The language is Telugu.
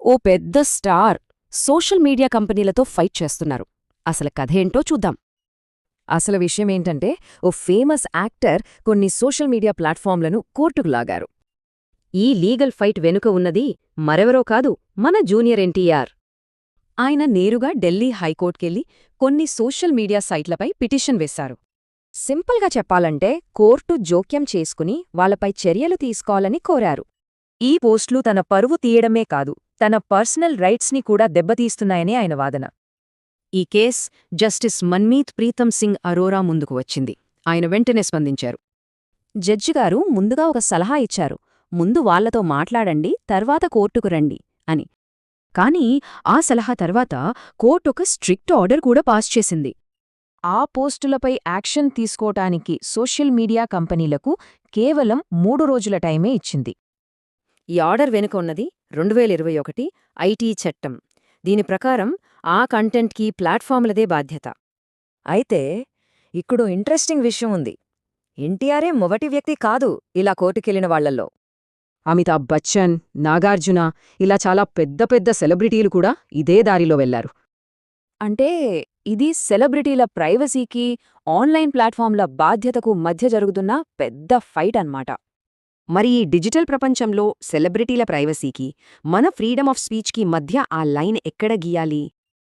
ఓ పెద్ద స్టార్ సోషల్ మీడియా కంపెనీలతో ఫైట్ చేస్తున్నారు. అసలు కథేంటో చూద్దాం. అసలు విషయమేంటంటే ఓ ఫేమస్ యాక్టర్ కొన్ని సోషల్ మీడియా ప్లాట్ఫామ్లను కోర్టుకు లాగారు. ఈ లీగల్ ఫైట్ వెనుక ఉన్నది మరెవరో కాదు మన జూనియర్ ఎన్టీఆర్. ఆయన నేరుగా ఢిల్లీ హైకోర్టుకెళ్ళి కొన్ని సోషల్ మీడియా సైట్లపై పిటిషన్ వేశారు. సింపుల్గా చెప్పాలంటే కోర్టు జోక్యం చేసుకుని వాళ్ళపై చర్యలు తీసుకోవాలని కోరారు. ఈ పోస్టులు తన పరువు తీయడమే కాదు తన పర్సనల్ రైట్స్ని కూడా దెబ్బతీస్తున్నాయని ఆయన వాదన. ఈ కేస్ జస్టిస్ మన్మీత్ ప్రీతం సింగ్ అరోరా ముందుకు వచ్చింది. ఆయన వెంటనే స్పందించారు. జడ్జిగారు ముందుగా ఒక సలహా ఇచ్చారు. ముందు వాళ్ళతో మాట్లాడండి తర్వాత కోర్టుకు రండి అని. కానీ ఆ సలహా తర్వాత కోర్టు ఒక స్ట్రిక్ట్ ఆర్డర్ కూడా పాస్ చేసింది. ఆ పోస్టులపై యాక్షన్ తీసుకోటానికి సోషల్ మీడియా కంపెనీలకు కేవలం మూడు రోజుల టైమే ఇచ్చింది. ఈ ఆర్డర్ వెనుక ఉన్నది రెండు వేల ఇరవై ఒకటి ఐటీ చట్టం. దీని ప్రకారం ఆ కంటెంట్కి ప్లాట్ఫామ్లదే బాధ్యత. అయితే ఇక్కడో ఇంట్రెస్టింగ్ విషయం ఉంది. ఎన్టీఆరే మొదటి వ్యక్తి కాదు ఇలా కోర్టుకెళ్ళిన వాళ్ళల్లో అమితాబ్ బచ్చన్ నాగార్జున ఇలా చాలా పెద్ద పెద్ద సెలబ్రిటీలు కూడా ఇదే దారిలో వెళ్ళారు. అంటే ఇది సెలబ్రిటీల ప్రైవసీకి ఆన్లైన్ ప్లాట్ఫామ్ల బాధ్యతకు మధ్య జరుగుతున్న పెద్ద ఫైట్ అన్నమాట. మరి ఈ డిజిటల్ ప్రపంచంలో సెలబ్రిటీల ప్రైవసీకి మన ఫ్రీడమ్ ఆఫ్ స్పీచ్కి మధ్య ఆ లైన్ ఎక్కడ గీయాలి?